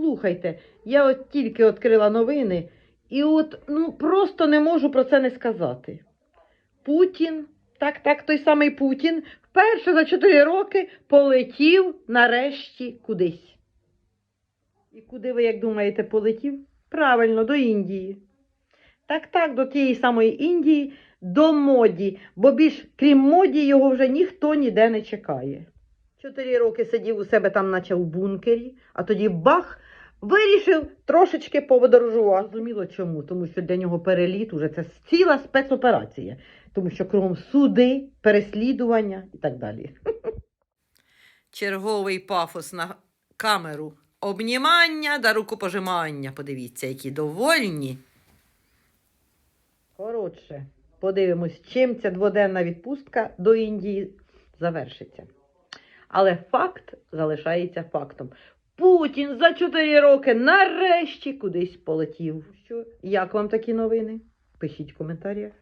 Слухайте, я от тільки відкрила новини, і от ну просто не можу про це не сказати. Путін, так, так, той самий Путін, вперше за 4 роки полетів нарешті кудись. І куди ви, як думаєте, полетів? Правильно, до Індії. Так, так, до тієї самої Індії, до моді, бо більш крім моді його вже ніхто ніде не чекає. Чотири роки сидів у себе там, наче в бункері, а тоді бах, вирішив трошечки поводорожувати. Зрозуміло чому? Тому що для нього переліт уже це ціла спецоперація, тому що кругом суди, переслідування і так далі. Черговий пафос на камеру. Обнімання да рукопожимання. Подивіться, які довольні. Коротше, подивимось, чим ця дводенна відпустка до Індії завершиться. Але факт залишається фактом. Путін за 4 роки нарешті кудись полетів. Що? Як вам такі новини? Пишіть в коментарях.